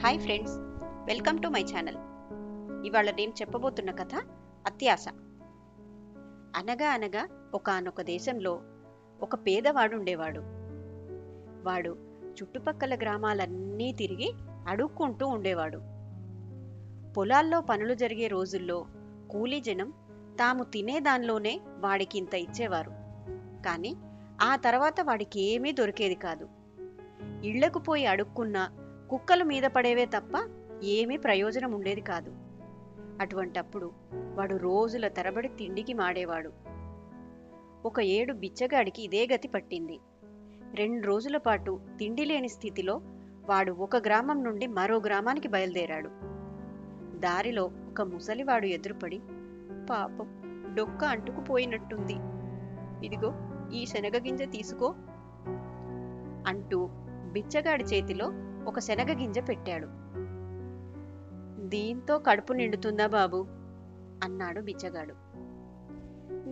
Hi friends welcome to my channel ఇవాళ నేను చెప్పబోతున్న కథ అత్యాశ అనగా అనగా ఒకానొక దేశంలో ఒక పేదవాడు ఉండేవాడు. వాడు చుట్టుపక్కల గ్రామాలన్నీ తిరిగి అడుక్కుంటూ ఉండేవాడు. పొలాల్లో పనులు జరిగే రోజుల్లో కూలీ జనం తాము తినే దానిలోనే వాడికి ఇంత ఇచ్చేవారు. కానీ ఆ తర్వాత వాడికి ఏమీ దొరికేది కాదు. ఇళ్ళకు పోయి అడుక్కున్నా కుక్కలు మీద పడేవే తప్ప ఏమీ ప్రయోజనం ఉండేది కాదు. అటువంటప్పుడు వాడు రోజుల తరబడి తిండికి మాడేవాడు. ఒక ఏడు బిచ్చగాడికి ఇదే గతి పట్టింది. రెండు రోజుల పాటు తిండి లేని స్థితిలో వాడు ఒక గ్రామం నుండి మరో గ్రామానికి బయలుదేరాడు. దారిలో ఒక ముసలివాడు ఎదురుపడి పాపం డొక్క అంటుకుపోయినట్టుంది. ఇదిగో ఈ శనగ గింజ తీసుకో అంటూ బిచ్చగాడి చేతిలో ఒక శనగ గింజ పెట్టాడు. దీంతో కడుపు నిండుతుందా బాబు? అన్నాడు బిచ్చగాడు.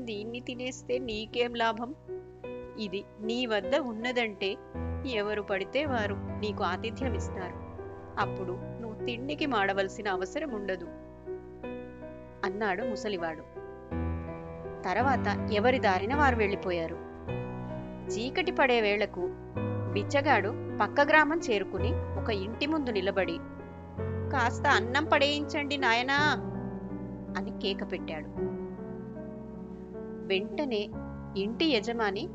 దీన్ని తినేస్తే నీకేం లాభం? ఇది నీ వద్ద ఉన్నదంటే ఎవరు పడితే వారు నీకు ఆతిథ్యం ఇస్తారు. అప్పుడు నువ్వు తిండికి మాడవలసిన అవసరం ఉండదు. అన్నాడు ముసలివాడు. తర్వాత ఎవరి దారిన వారు వెళ్ళిపోయారు. చీకటి పడే వేళకు బిచ్చగాడు పక్క గ్రామం చేరుకుని ఒక ఇంటి ముందు నిలబడి కాస్త అన్నం పడేయించండి నాయనా అని కేక పెట్టాడు. వెంటనే ఇంటి యజమాని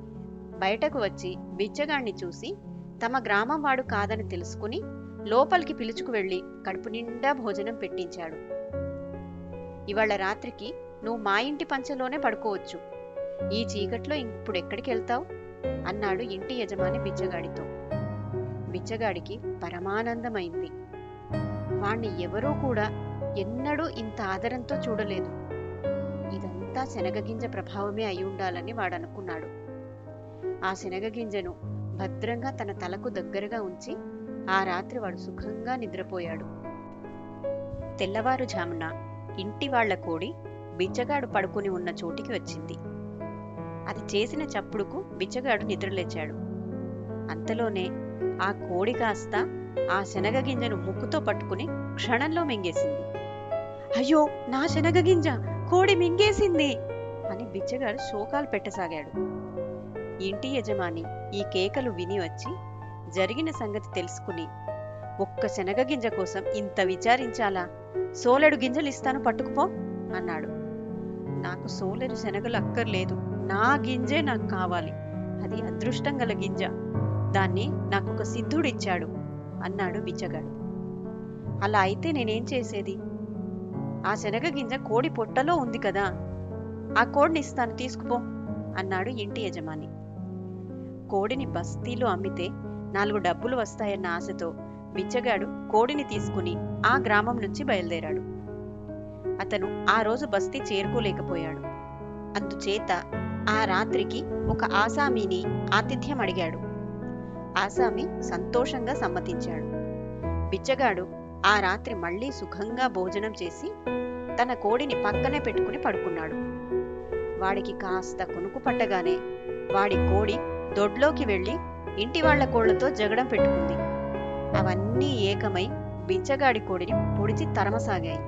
బయటకు వచ్చి బిచ్చగాణ్ణి చూసి తమ గ్రామం వాడు కాదని తెలుసుకుని లోపలికి పిలుచుకు వెళ్ళి కడుపు నిండా భోజనం పెట్టించాడు. ఇవాళ రాత్రికి నువ్వు మా ఇంటి పంచలోనే పడుకోవచ్చు. ఈ చీకట్లో ఇప్పుడు ఎక్కడికి వెళ్తావు అన్నాడు ఇంటి యజమాని బిచ్చగాడితో. బిచ్చగాడికి పరమానందమైంది. వాణ్ణి ఎవరూ కూడా ఎన్నడూ ఇంత ఆదరంతో చూడలేదు. ఇదంతా శనగగింజ ప్రభావమే అయి ఉండాలని వాడనుకున్నాడు. ఆ శనగగింజను భద్రంగా తన తలకు దగ్గరగా ఉంచి ఆ రాత్రి వాడు సుఖంగా నిద్రపోయాడు. తెల్లవారుజామున ఇంటి వాళ్ళ కోడి బిచ్చగాడు పడుకుని ఉన్న చోటికి వచ్చింది. అది చేసిన చప్పుడుకు బిచ్చగాడు నిద్రలేచాడు. అంతలోనే ఆ కోడి కాస్త ఆ శనగ గింజను ముక్కుతో పట్టుకుని క్షణంలో మింగేసింది. అయ్యో నా శనగ గింజ కోడి మింగేసింది! అని బిచ్చగాడు శోకాలు పెట్టసాగాడు. ఇంటి యజమాని ఈ కేకలు విని వచ్చి జరిగిన సంగతి తెలుసుకుని ఒక్క శనగ గింజ కోసం ఇంత విచారించాలా? సోలెడు గింజలు ఇస్తాను పట్టుకుపో! అన్నాడు. నాకు సోలెడు శనగలు అక్కర్లేదు. నా గింజే నాకు కావాలి. అది అదృష్టం గల గింజ. దాన్ని నాకు ఒక సిద్ధుడిచ్చాడు అన్నాడు బిచ్చగాడు. అలా అయితే నేనేం చేసేది? ఆ శనగ గింజ కోడి పొట్టలో ఉంది కదా ఆ కోడిని ఇస్తాను తీసుకుపో అన్నాడు ఇంటి యజమాని. కోడిని బస్తీలో అమ్మితే నాలుగు డబ్బులు వస్తాయన్న ఆశతో బిచ్చగాడు కోడిని తీసుకుని ఆ గ్రామం నుంచి బయలుదేరాడు. అతను ఆ రోజు బస్తీ చేరుకోలేకపోయాడు. అందుచేత ఆ రాత్రికి ఒక ఆసామీని ఆతిథ్యం అడిగాడు. ఆసామి సంతోషంగా సమ్మతించాడు. బిచ్చగాడు ఆ రాత్రి మళ్ళీ సుఖంగా భోజనం చేసి తన కోడిని పక్కనే పెట్టుకుని పడుకున్నాడు. వాడికి కాస్త కొనుకు పట్టగానే వాడి కోడి దొడ్లోకి వెళ్ళి ఇంటి వాళ్ళ కోళ్ళతో జగడం పెట్టుకుంది. అవన్నీ ఏకమై బిచ్చగాడి కోడిని పొడిచి తరమసాగాయి.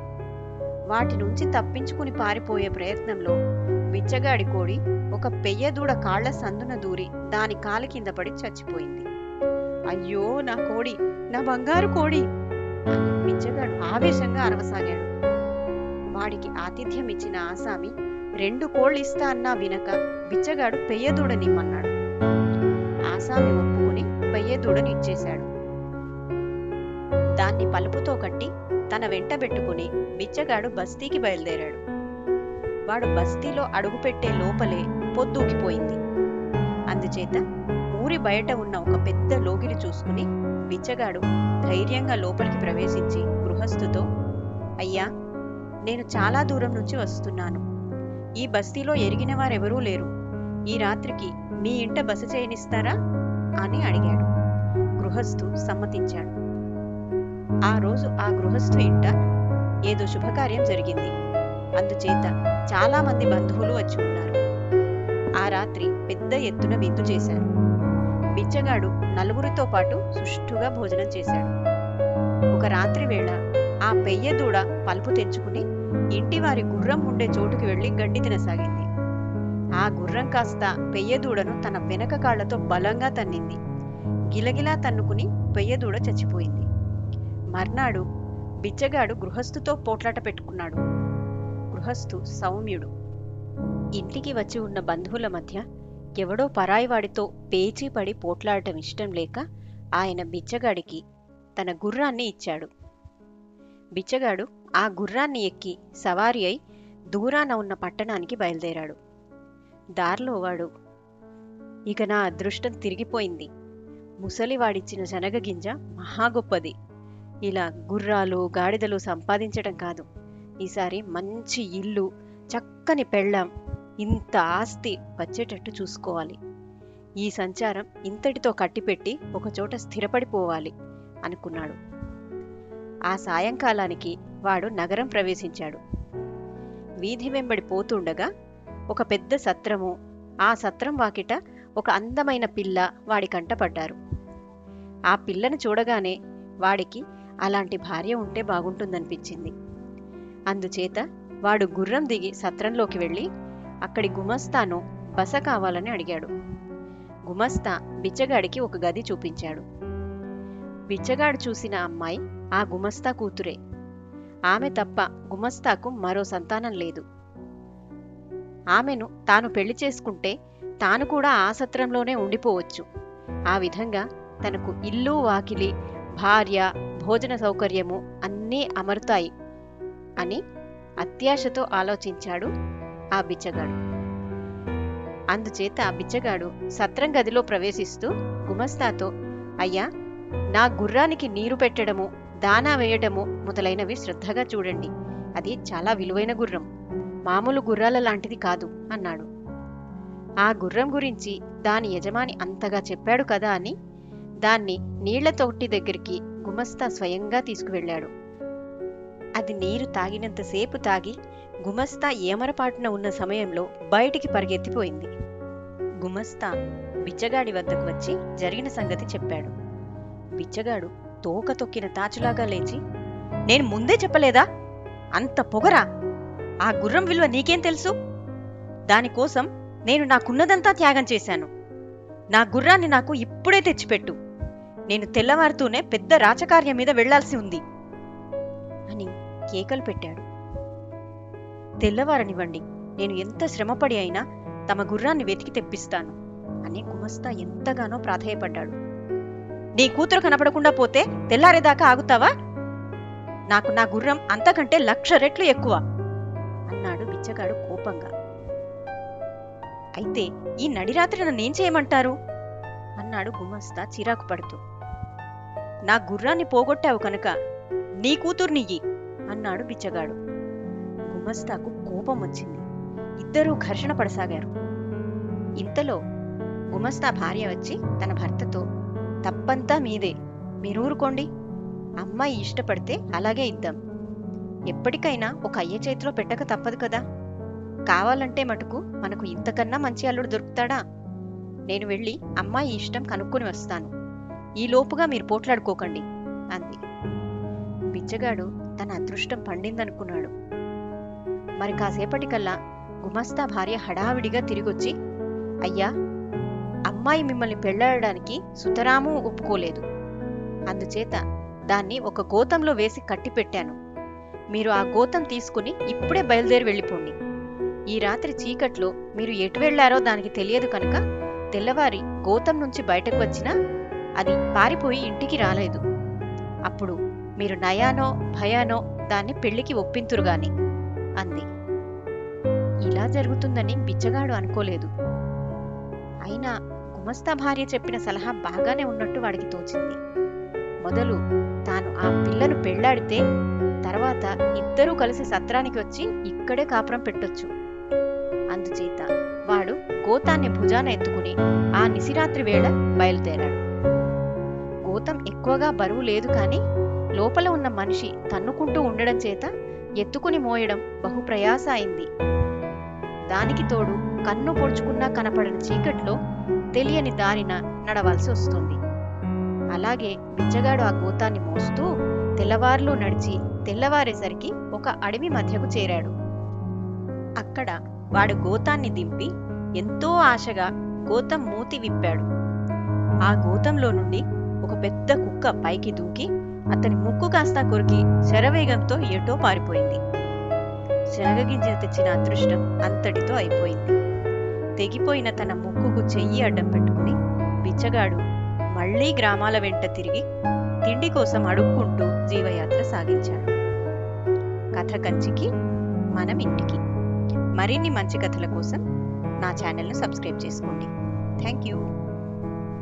వాటి నుంచి తప్పించుకుని పారిపోయే ప్రయత్నంలో బిచ్చగాడి కోడి ఒక పెయ్యదూడ కాళ్ళ సందున దూరి దాని కాలు కింద పడి చచ్చిపోయింది. అయ్యో నా కోడి నా బంగారు కోడి. అని బిచ్చగాడు ఆవేశంగా అరవసాగాడు. వాడికి ఆతిథ్యం ఇచ్చిన ఆసామి రెండు కోళ్ళు ఇస్తా అన్నా వినక బిచ్చగాడు పెయ్యదూడనిమ్మన్నాడు ఆసామి ఒప్పుకుని పెయ్యదూడని ఇచ్చేశాడు దాన్ని పలుపుతో కట్టి తన వెంట పెట్టుకుని బిచ్చగాడు బస్తీకి బయలుదేరాడు. వాడు బస్తీలో అడుగుపెట్టే లోపలే పొద్దూకిపోయింది. అందుచేత ఊరి బయట ఉన్న ఒక పెద్ద లోగిలి చూసుకుని బిచ్చగాడు ధైర్యంగా లోపలికి ప్రవేశించి గృహస్థుతో అయ్యా నేను చాలా దూరం నుంచి వస్తున్నాను. ఈ బస్తీలో ఎరిగిన వారెవరూ లేరు. ఈ రాత్రికి మీ ఇంట బస చేయనిస్తారా? అని అడిగాడు. గృహస్థు సమ్మతించాడు. ఆ రోజు ఆ గృహస్థు ఇంట ఏదో శుభకార్యం జరిగింది. అందుచేత చాలా మంది బంధువులు వచ్చి ఉన్నారు. ఆ రాత్రి పెద్ద ఎత్తున విందు చేశారు. బిచ్చగాడు నలుగురితో పాటు సుష్ఠుగా భోజనం చేశాడు. ఒక రాత్రి వేళ ఆ పెయ్య దూడ పలుపు తెంచుకుని ఇంటి వారి గుర్రం ఉండే చోటుకి వెళ్ళి గడ్డి తినసాగింది. ఆ గుర్రం కాస్త పెయ్య దూడను తన వెనక కాళ్ళతో బలంగా తన్నింది. గిలగిలా తన్నుకుని పెయ్య దూడ చచ్చిపోయింది. మర్నాడు బిచ్చగాడు గృహస్థుతో పోట్లాట పెట్టుకున్నాడు. గృహస్థు సౌమ్యుడు. ఇంటికి వచ్చి ఉన్న బంధువుల మధ్య ఎవడో పరాయివాడితో పేచీ పడి పోట్లాడటం ఇష్టం లేక ఆయన బిచ్చగాడికి తన గుర్రాన్ని ఇచ్చాడు. బిచ్చగాడు ఆ గుర్రాన్ని ఎక్కి సవారి అయి దూరాన ఉన్న పట్టణానికి బయలుదేరాడు. దారిలో వాడు ఇక నా అదృష్టం తిరిగిపోయింది. ముసలివాడిచ్చిన శనగ గింజ మహా గొప్పది. ఇలా గుర్రాలు గాడిదలు సంపాదించటం కాదు. ఈసారి మంచి ఇల్లు చక్కని పెళ్ళాం ఇంత ఆస్తి వచ్చేటట్టు చూసుకోవాలి. ఈ సంచారం ఇంతటితో కట్టిపెట్టి ఒకచోట స్థిరపడిపోవాలి అనుకున్నాడు. ఆ సాయంకాలానికి వాడు నగరం ప్రవేశించాడు. వీధి వెంబడి పోతుండగా ఒక పెద్ద సత్రము ఆ సత్రం వాకిట ఒక అందమైన పిల్ల వాడి కంట పడ్డారు. ఆ పిల్లను చూడగానే వాడికి అలాంటి భార్య ఉంటే బాగుంటుందనిపించింది. అందుచేత వాడు గుర్రం దిగి సత్రంలోకి వెళ్ళి అక్కడి గుమస్తాను బస కావాలని అడిగాడు. గుమస్తా బిచ్చగాడికి ఒక గది చూపించాడు. బిచ్చగాడు చూసిన అమ్మాయి ఆ గుమస్తా కూతురే. ఆమె తప్ప గుమస్తాకు మరో సంతానం లేదు. ఆమెను తాను పెళ్ళి చేసుకుంటే తాను కూడా ఆ సత్రంలోనే ఉండిపోవచ్చు. ఆ విధంగా తనకు ఇల్లు వాకిలి భార్య భోజన సౌకర్యము అన్నీ అమరుతాయి అని అత్యాశతో ఆలోచించాడు ఆ బిచ్చగాడు. అందుచేత ఆ బిచ్చగాడు సత్రం గదిలో ప్రవేశిస్తూ గుమస్తాతో అయ్యా నా గుర్రానికి నీరు పెట్టడము దానా వేయడము మొదలైనవి శ్రద్ధగా చూడండి. అది చాలా విలువైన గుర్రం. మామూలు గుర్రాల లాంటిది కాదు అన్నాడు. ఆ గుర్రం గురించి దాని యజమాని అంతగా చెప్పాడు కదా అని దాన్ని నీళ్ళ తొట్టి దగ్గరికి గుమస్తా స్వయంగా తీసుకువెళ్ళాడు. అది నీరు తాగినంతసేపు తాగి గుమస్తా ఏమరపాటున ఉన్న సమయంలో బయటికి పరిగెత్తిపోయింది. గుమస్తా బిచ్చగాడి వద్దకు వచ్చి జరిగిన సంగతి చెప్పాడు. బిచ్చగాడు తోక తొక్కిన తాచులాగా లేచి నేను ముందే చెప్పలేదా? అంత పొగరా? ఆ గుర్రం విలువ నీకేం తెలుసు? దానికోసం నేను నాకున్నదంతా త్యాగం చేశాను. నా గుర్రాన్ని నాకు ఇప్పుడే తెచ్చిపెట్టు. నేను తెల్లవారుతూనే పెద్ద రాచకార్యం మీద వెళ్ళాల్సి ఉంది. అని కేకలు పెట్టాడు. తెల్లవారనివ్వండి. నేను ఎంత శ్రమపడి అయినా తమ గుర్రాన్ని వెతికి తెప్పిస్తాను. అని గుమస్తా ఎంతగానో ప్రాధేయపడ్డాడు. నీ కూతురు కనపడకుండా పోతే తెల్లారేదాకా ఆగుతావా? నాకు నా గుర్రం అంతకంటే లక్ష రెట్లు ఎక్కువ అన్నాడు బిచ్చగాడు కోపంగా. అయితే ఈ నడిరాత్రి నన్నేం చేయమంటారు? అన్నాడు గుమస్తా చిరాకు పడుతూ. నా గుర్రాన్ని పోగొట్టావు కనుక నీ కూతుర్నియ్యి అన్నాడు బిచ్చగాడు. గుమస్తాకు కోపం వచ్చింది ఇద్దరూ ఘర్షణ పడసాగారు. ఇంతలో గుమస్తా భార్య వచ్చి తన భర్తతో తప్పంతా మీదే. మీరూరుకోండి. అమ్మాయి ఇష్టపడితే అలాగే ఇద్దాం. ఎప్పటికైనా ఒక అయ్య చేతిలో పెట్టక తప్పదు కదా. కావాలంటే మటుకు మనకు ఇంతకన్నా మంచి అల్లుడు దొరుకుతాడా? నేను వెళ్ళి అమ్మాయి ఇష్టం కనుక్కొని వస్తాను. ఈ లోపుగా మీరు పోట్లాడుకోకండి అంది. బిచ్చగాడు తన అదృష్టం పండిందనుకున్నాడు. మరి కాసేపటికల్లా గుమస్తా భార్య హడావిడిగా తిరిగొచ్చి అయ్యా అమ్మాయి మిమ్మల్ని పెళ్ళాడడానికి సుతరాము ఒప్పుకోలేదు. అందుచేత దాన్ని ఒక గోతంలో వేసి కట్టిపెట్టాను. మీరు ఆ గోతం తీసుకుని ఇప్పుడే బయలుదేరి వెళ్ళిపోండి. ఈ రాత్రి చీకట్లో మీరు ఎటు వెళ్ళారో దానికి తెలియదు కనుక తెల్లవారి గోతం నుంచి బయటకు వచ్చినా అది పారిపోయి ఇంటికి రాలేదు. అప్పుడు మీరు నయానో భయానో దాన్ని పెళ్ళికి ఒప్పింతురుగాని అంది. ఇలా జరుగుతుందని బిచ్చగాడు అనుకోలేదు. అయినా గుమస్తా భార్య చెప్పిన సలహా బాగానే ఉన్నట్టు వాడికి తోచింది. మొదలు తాను ఆ పిల్లను పెళ్ళాడితే తర్వాత ఇద్దరూ కలిసి సత్రానికి వచ్చి ఇక్కడే కాపురం పెట్టొచ్చు. అందుచేత వాడు గోతాన్ని భుజాన ఎత్తుకుని ఆ నిసిరాత్రి వేళ బయలుదేరాడు. గోతం ఎక్కువగా బరువు లేదు కాని లోపల ఉన్న మనిషి తన్నుకుంటూ ఉండడం చేత ఎత్తుకుని మోయడం బహు ప్రయాస అయింది. దానికి తోడు కన్ను పొడుచుకున్నా కనపడని చీకట్లో తెలియని దారిన నడవాల్సి వస్తుంది. అలాగే బిచ్చగాడు ఆ గోతాన్ని మోస్తూ తెల్లవారులో నడిచి తెల్లవారేసరికి ఒక అడవి మధ్యకు చేరాడు. అక్కడ వాడు గోతాన్ని దింపి ఎంతో ఆశగా గోతం మూతి విప్పాడు. ఆ గోతంలో నుండి ఒక పెద్ద కుక్క పైకి దూకి అతని ముక్కు కాస్త కొరికి శరవేగంతో ఎటో పారిపోయింది. శనగగింజ తెచ్చిన అదృష్టం అంతటితో అయిపోయింది. తెగిపోయిన తన ముక్కుకు చెయ్యి అడ్డం పెట్టుకుని బిచ్చగాడు మళ్ళీ గ్రామాల వెంట తిరిగి తిండి కోసం అడుక్కుంటూ జీవయాత్ర సాగించాడు. కథ కంచికి మనం ఇంటికి. మరిన్ని మంచి కథల కోసం నా ఛానల్ను సబ్స్క్రైబ్ చేసుకోండి. Thank you.